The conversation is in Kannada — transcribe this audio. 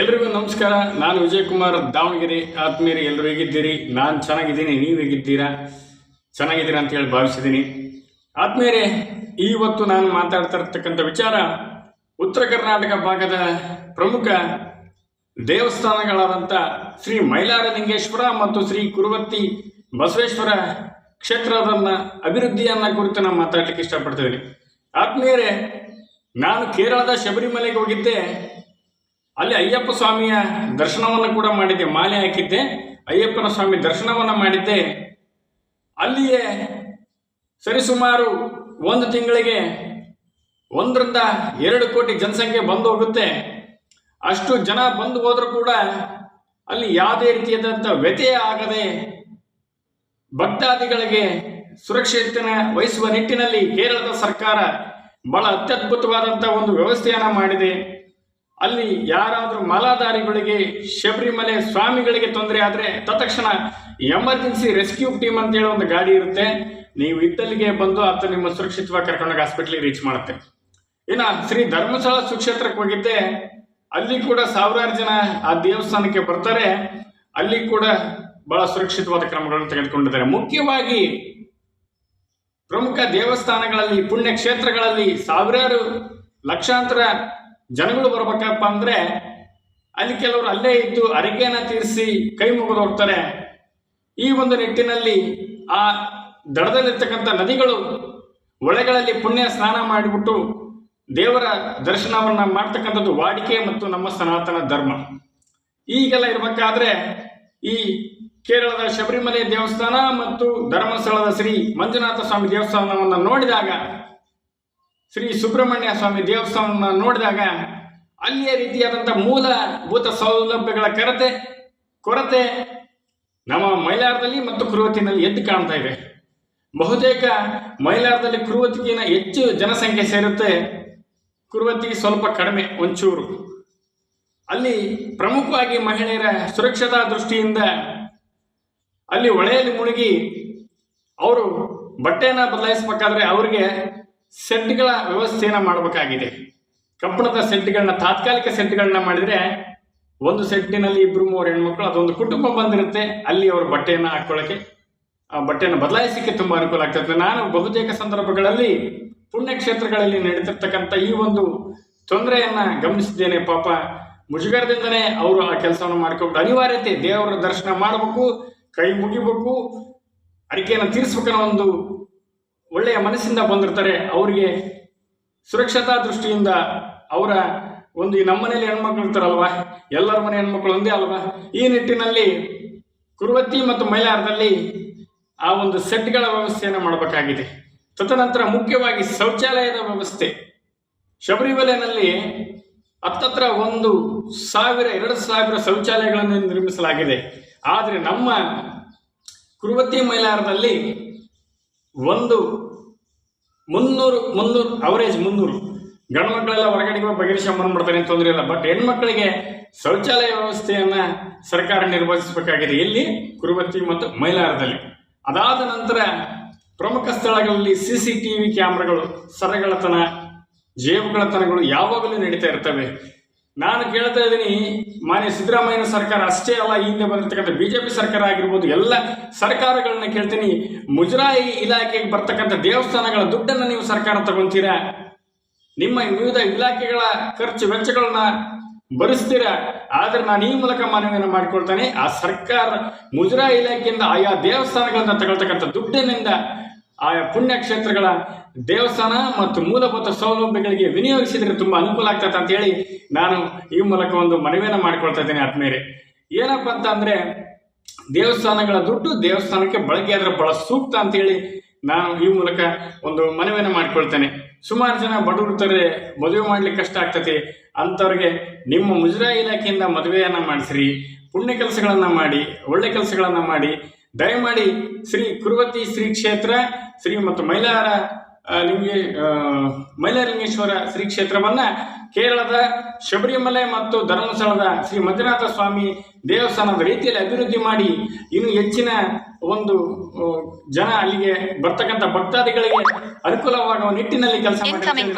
ಎಲ್ರಿಗೂ ನಮಸ್ಕಾರ. ನಾನು ವಿಜಯ್ ಕುಮಾರ್ ದಾವಣಗೆರೆ. ಆತ್ಮೀಯರು ಎಲ್ಲರೂ ಹೇಗಿದ್ದೀರಿ? ನಾನು ಚೆನ್ನಾಗಿದ್ದೀನಿ. ನೀವು ಹೇಗಿದ್ದೀರಾ? ಚೆನ್ನಾಗಿದ್ದೀರಾ ಅಂತ ಹೇಳಿ ಭಾವಿಸಿದ್ದೀನಿ. ಆತ್ಮೀಯರೇ ಇವತ್ತು ನಾನು ಮಾತಾಡ್ತಾ ಇರ್ತಕ್ಕಂಥ ವಿಚಾರ ಉತ್ತರ ಕರ್ನಾಟಕ ಭಾಗದ ಪ್ರಮುಖ ದೇವಸ್ಥಾನಗಳಾದಂಥ ಶ್ರೀ ಮೈಲಾರಲಿಂಗೇಶ್ವರ ಮತ್ತು ಶ್ರೀ ಕುರುವತ್ತಿ ಬಸವೇಶ್ವರ ಕ್ಷೇತ್ರದನ್ನ ಅಭಿವೃದ್ಧಿಯನ್ನ ಕುರಿತು ನಾನು ಮಾತಾಡ್ಲಿಕ್ಕೆ ಇಷ್ಟಪಡ್ತಿದ್ದೀನಿ ಆತ್ಮೀಯರೇ, ನಾನು ಕೇರಳದ ಶಬರಿಮಲೆಗೆ ಹೋಗಿದ್ದೆ. ಅಲ್ಲಿ ಅಯ್ಯಪ್ಪ ಸ್ವಾಮಿಯ ದರ್ಶನವನ್ನು ಕೂಡ ಮಾಡಿದ್ದೆ, ಮಾಲೆ ಹಾಕಿದ್ದೆ. ಅಯ್ಯಪ್ಪನ ಸ್ವಾಮಿ ದರ್ಶನವನ್ನು ಮಾಡಿದ್ದೆ. ಅಲ್ಲಿಯೇ ಸರಿಸುಮಾರು ಒಂದು ತಿಂಗಳಿಗೆ ಒಂದರಿಂದ ಎರಡು ಕೋಟಿ ಜನಸಂಖ್ಯೆ ಬಂದು ಹೋಗುತ್ತೆ. ಅಷ್ಟು ಜನ ಬಂದು ಹೋದರೂ ಕೂಡ ಅಲ್ಲಿ ಯಾವುದೇ ರೀತಿಯಾದಂಥ ವ್ಯತ್ಯಯ ಆಗದೆ ಭಕ್ತಾದಿಗಳಿಗೆ ಸುರಕ್ಷತೆನ ವಹಿಸುವ ನಿಟ್ಟಿನಲ್ಲಿ ಕೇರಳದ ಸರ್ಕಾರ ಬಹಳ ಅತ್ಯದ್ಭುತವಾದಂಥ ಒಂದು ವ್ಯವಸ್ಥೆಯನ್ನು ಮಾಡಿದೆ. ಅಲ್ಲಿ ಯಾರಾದರೂ ಮಾಲಾಧಾರಿಗಳಿಗೆ, ಶಬರಿಮಲೆ ಸ್ವಾಮಿಗಳಿಗೆ ತೊಂದರೆ ಆದರೆ ತತ್ಕ್ಷಣ ಎಮರ್ಜೆನ್ಸಿ ರೆಸ್ಕ್ಯೂ ಟೀಮ್ ಅಂತೇಳಿ ಒಂದು ಗಾಡಿ ಇರುತ್ತೆ. ನೀವು ಇದ್ದಲ್ಲಿಗೆ ಬಂದು ಅಥವಾ ನಿಮ್ಮ ಸುರಕ್ಷಿತವಾಗಿ ಕರ್ಕೊಂಡೋಗಿ ಹಾಸ್ಪಿಟ್ಲಿಗೆ ರೀಚ್ ಮಾಡುತ್ತೆ. ಇನ್ನು ಶ್ರೀ ಧರ್ಮಸ್ಥಳ ಸುಕ್ಷೇತ್ರಕ್ಕೆ ಹೋಗಿದ್ದೆ. ಅಲ್ಲಿ ಕೂಡ ಸಾವಿರಾರು ಜನ ಆ ದೇವಸ್ಥಾನಕ್ಕೆ ಬರ್ತಾರೆ. ಅಲ್ಲಿ ಕೂಡ ಬಹಳ ಸುರಕ್ಷಿತವಾದ ಕ್ರಮಗಳನ್ನು ತೆಗೆದುಕೊಂಡಿದ್ದಾರೆ. ಮುಖ್ಯವಾಗಿ ಪ್ರಮುಖ ದೇವಸ್ಥಾನಗಳಲ್ಲಿ ಪುಣ್ಯ ಕ್ಷೇತ್ರಗಳಲ್ಲಿ ಸಾವಿರಾರು ಲಕ್ಷಾಂತರ ಜನಗಳು ಬರ್ಬೇಕಪ್ಪ ಅಂದ್ರೆ ಅಲ್ಲಿ ಕೆಲವರು ಅಲ್ಲೇ ಇದ್ದು ಅರಿಕೆಯನ್ನ ತೀರಿಸಿ ಕೈ ಮುಗಿದು ಹೋಗ್ತಾರೆ. ಈ ಒಂದು ನಿಟ್ಟಿನಲ್ಲಿ ಆ ದಡದಲ್ಲಿರ್ತಕ್ಕಂಥ ನದಿಗಳು ಹೊಳೆಗಳಲ್ಲಿ ಪುಣ್ಯ ಸ್ನಾನ ಮಾಡಿಬಿಟ್ಟು ದೇವರ ದರ್ಶನವನ್ನ ಮಾಡ್ತಕ್ಕಂಥದ್ದು ವಾಡಿಕೆ ಮತ್ತು ನಮ್ಮ ಸನಾತನ ಧರ್ಮ. ಈಗೆಲ್ಲ ಇರಬೇಕಾದ್ರೆ ಈ ಕೇರಳದ ಶಬರಿಮಲೆ ದೇವಸ್ಥಾನ ಮತ್ತು ಧರ್ಮಸ್ಥಳದ ಶ್ರೀ ಮಂಜುನಾಥ ಸ್ವಾಮಿ ದೇವಸ್ಥಾನವನ್ನು ನೋಡಿದಾಗ ಶ್ರೀ ಸುಬ್ರಹ್ಮಣ್ಯ ಸ್ವಾಮಿ ದೇವಸ್ಥಾನವನ್ನು ನೋಡಿದಾಗ ಅಲ್ಲಿಯ ರೀತಿಯಾದಂಥ ಮೂಲಭೂತ ಸೌಲಭ್ಯಗಳ ಕೊರತೆ ಕೊರತೆ ನಮ್ಮ ಮೈಲಾರದಲ್ಲಿ ಮತ್ತು ಕುರುವತಿನಲ್ಲಿ ಎದ್ದು ಕಾಣ್ತಾ ಇವೆ ಬಹುತೇಕ ಮೈಲಾರದಲ್ಲಿ ಕುರುವತಿಗಿನ ಹೆಚ್ಚು ಜನಸಂಖ್ಯೆ ಸೇರುತ್ತೆ ಕುರುವತಿ ಸ್ವಲ್ಪ ಕಡಿಮೆ, ಒಂಚೂರು. ಅಲ್ಲಿ ಪ್ರಮುಖವಾಗಿ ಮಹಿಳೆಯರ ಸುರಕ್ಷತಾ ದೃಷ್ಟಿಯಿಂದ ಅಲ್ಲಿ ಹೊಳೆಯಲ್ಲಿ ಮುಳುಗಿ ಅವರು ಬಟ್ಟೆಯನ್ನು ಬದಲಾಯಿಸಬೇಕಾದ್ರೆ ಅವರಿಗೆ ಸೆಟ್ಗಳ ವ್ಯವಸ್ಥೆಯನ್ನು ಮಾಡಬೇಕಾಗಿದೆ. ಕಬ್ಬಣದ ಸೆಟ್ಗಳನ್ನ, ತಾತ್ಕಾಲಿಕ ಸೆಟ್ಗಳನ್ನ ಮಾಡಿದರೆ ಒಂದು ಸೆಟ್ಟಿನಲ್ಲಿ ಇಬ್ಬರು ಮೂವರು ಹೆಣ್ಮಕ್ಳು, ಅದೊಂದು ಕುಟುಂಬ ಬಂದಿರುತ್ತೆ. ಅಲ್ಲಿ ಅವರು ಬಟ್ಟೆಯನ್ನು ಹಾಕೊಳ್ಳೋಕ್ಕೆ ಆ ಬಟ್ಟೆಯನ್ನು ಬದಲಾಯಿಸಲಿಕ್ಕೆ ತುಂಬ ಅನುಕೂಲ ಆಗ್ತದೆ. ನಾನು ಬಹುತೇಕ ಸಂದರ್ಭಗಳಲ್ಲಿ ಪುಣ್ಯಕ್ಷೇತ್ರಗಳಲ್ಲಿ ನಡೀತಿರ್ತಕ್ಕಂಥ ಈ ಒಂದು ತೊಂದರೆಯನ್ನು ಗಮನಿಸಿದ್ದೇನೆ. ಪಾಪ ಮುಜುಗರದಿಂದನೇ ಅವರು ಆ ಕೆಲಸವನ್ನು ಮಾಡ್ಕೊಂಡು ಅನಿವಾರ್ಯತೆ, ದೇವರ ದರ್ಶನ ಮಾಡಬೇಕು, ಕೈ ಮುಗಿಬೇಕು, ಅರಿಕೆಯನ್ನು ತೀರಿಸ್ಬೇಕನ್ನೋ ಒಂದು ಒಳ್ಳೆಯ ಮನಸ್ಸಿಂದ ಬಂದಿರ್ತಾರೆ. ಅವರಿಗೆ ಸುರಕ್ಷತಾ ದೃಷ್ಟಿಯಿಂದ ಅವರ ಒಂದು ಈ ನಮ್ಮನೇಲಿ ಹೆಣ್ಮಕ್ಳು ಇರ್ತಾರಲ್ವಾ? ಎಲ್ಲರ ಮನೆ ಹೆಣ್ಮಕ್ಳು ಒಂದೇ ಅಲ್ವಾ? ಈ ನಿಟ್ಟಿನಲ್ಲಿ ಕುರುವತ್ತಿ ಮತ್ತು ಮೈಲಾರದಲ್ಲಿ ಆ ಒಂದು ಸೆಟ್ಗಳ ವ್ಯವಸ್ಥೆಯನ್ನು ಮಾಡಬೇಕಾಗಿದೆ. ತದನಂತರ ಮುಖ್ಯವಾಗಿ ಶೌಚಾಲಯದ ವ್ಯವಸ್ಥೆ. ಶಬರಿಮಲೆಯಲ್ಲಿ ಹತ್ತತ್ರ ಒಂದು ಸಾವಿರ, ಎರಡು ಸಾವಿರ ಶೌಚಾಲಯಗಳನ್ನು ನಿರ್ಮಿಸಲಾಗಿದೆ. ಆದರೆ ನಮ್ಮ ಕುರುವತ್ತಿ ಮೈಲಾರದಲ್ಲಿ ಒಂದು ಮುನ್ನೂರು ಮುನ್ನೂರು ಅವರೇಜ್ ಮುನ್ನೂರು. ಗಂಡು ಮಕ್ಕಳೆಲ್ಲ ಹೊರಗಡೆ ಹೋಗಿ ಬಂದ್ಬಿಡ್ತಾರೆ ಮಾಡ್ತಾರೆ ಅಂತ ತೊಂದರೆ ಇಲ್ಲ. ಬಟ್ ಹೆಣ್ಮಕ್ಳಿಗೆ ಶೌಚಾಲಯ ವ್ಯವಸ್ಥೆಯನ್ನ ಸರ್ಕಾರ ನಿರ್ವಹಿಸಬೇಕಾಗಿದೆ. ಇಲ್ಲಿ ಕುರುಬತ್ತಿ ಮತ್ತು ಮೈಲಾರದಲ್ಲಿ. ಅದಾದ ನಂತರ ಪ್ರಮುಖ ಸ್ಥಳಗಳಲ್ಲಿ ಸಿ ಸಿ ಟಿ ವಿ ಕ್ಯಾಮ್ರಾಗಳು ಸರಗಳತನ ಜೇಬುಗಳತನಗಳು ಯಾವಾಗಲೂ ನಡೀತಾ ಇರ್ತವೆ. ನಾನು ಕೇಳ್ತಾ ಇದ್ದೀನಿ, ಮಾನ್ಯ ಸಿದ್ದರಾಮಯ್ಯನ ಸರ್ಕಾರ ಅಷ್ಟೇ ಅಲ್ಲ, ಹಿಂದೆ ಬಂದಿರತಕ್ಕಂಥ ಬಿ ಜೆ ಪಿ ಸರ್ಕಾರ ಆಗಿರ್ಬೋದು, ಎಲ್ಲ ಸರ್ಕಾರಗಳನ್ನ ಕೇಳ್ತೀನಿ. ಮುಜರಾಯಿ ಇಲಾಖೆಗೆ ಬರ್ತಕ್ಕಂಥ ದೇವಸ್ಥಾನಗಳ ದುಡ್ಡನ್ನು ನೀವು ಸರ್ಕಾರ ತಗೊಂತೀರಾ? ನಿಮ್ಮ ವಿವಿಧ ಇಲಾಖೆಗಳ ಖರ್ಚು ವೆಚ್ಚಗಳನ್ನ ಭರಿಸ್ತೀರಾ? ಆದ್ರೆ ನಾನು ಈ ಮೂಲಕ ಮನವಿಯನ್ನು ಮಾಡಿಕೊಳ್ತೇನೆ, ಆ ಸರ್ಕಾರ ಮುಜರಾಯಿ ಇಲಾಖೆಯಿಂದ ಆಯಾ ದೇವಸ್ಥಾನಗಳನ್ನ ತಗೊಳ್ತಕ್ಕಂಥ ದುಡ್ಡಿನಿಂದ ಆಯಾ ಪುಣ್ಯಕ್ಷೇತ್ರಗಳ ದೇವಸ್ಥಾನ ಮತ್ತು ಮೂಲಭೂತ ಸೌಲಭ್ಯಗಳಿಗೆ ವಿನಿಯೋಗಿಸಿದ್ರೆ ತುಂಬಾ ಅನುಕೂಲ ಆಗ್ತದೆ ಅಂತ ಹೇಳಿ ನಾನು ಈ ಮೂಲಕ ಒಂದು ಮನವಿಯನ್ನು ಮಾಡಿಕೊಳ್ತಾ ಇದ್ದೇನೆ ಆದ್ಮೇಲೆ ಏನಪ್ಪ ಅಂತ ಅಂದ್ರೆ ದೇವಸ್ಥಾನಗಳ ದುಡ್ಡು ದೇವಸ್ಥಾನಕ್ಕೆ ಬಳಕೆ ಆದ್ರೆ ಬಹಳ ಸೂಕ್ತ ಅಂತ ಹೇಳಿ ನಾನು ಈ ಮೂಲಕ ಒಂದು ಮನವಿಯನ್ನು ಮಾಡ್ಕೊಳ್ತೇನೆ. ಸುಮಾರು ಜನ ಬಡವರು ಇರ್ತಾರೆ, ಮದುವೆ ಮಾಡ್ಲಿಕ್ಕೆ ಕಷ್ಟ ಆಗ್ತದೆ. ಅಂಥವ್ರಿಗೆ ನಿಮ್ಮ ಮುಜರಾಯಿ ಇಲಾಖೆಯಿಂದ ಮದುವೆಯನ್ನ ಮಾಡಿಸ್ರಿ, ಪುಣ್ಯ ಕೆಲಸಗಳನ್ನ ಮಾಡಿ, ಒಳ್ಳೆ ಕೆಲಸಗಳನ್ನ ಮಾಡಿ ದಯಮಾಡಿ ಶ್ರೀ ಕುರುವತಿ ಶ್ರೀ ಕ್ಷೇತ್ರ ಶ್ರೀ ಮತ್ತು ಮೈಲಾರ ಲಿಂಗೇ ಮೈಲಾರಲಿಂಗೇಶ್ವರ ಶ್ರೀ ಕ್ಷೇತ್ರವನ್ನ ಕೇರಳದ ಶಬರಿಮಲೆ ಮತ್ತು ಧರ್ಮಸ್ಥಳದ ಶ್ರೀ ಮಂಜುನಾಥ ಸ್ವಾಮಿ ದೇವಸ್ಥಾನದ ರೀತಿಯಲ್ಲಿ ಅಭಿವೃದ್ಧಿ ಮಾಡಿ ಇನ್ನು ಹೆಚ್ಚಿನ ಒಂದು ಜನ ಅಲ್ಲಿಗೆ ಬರ್ತಕ್ಕಂಥ ಭಕ್ತಾದಿಗಳಿಗೆ ಅನುಕೂಲವಾಗುವ ನಿಟ್ಟಿನಲ್ಲಿ ಕೆಲಸ Incoming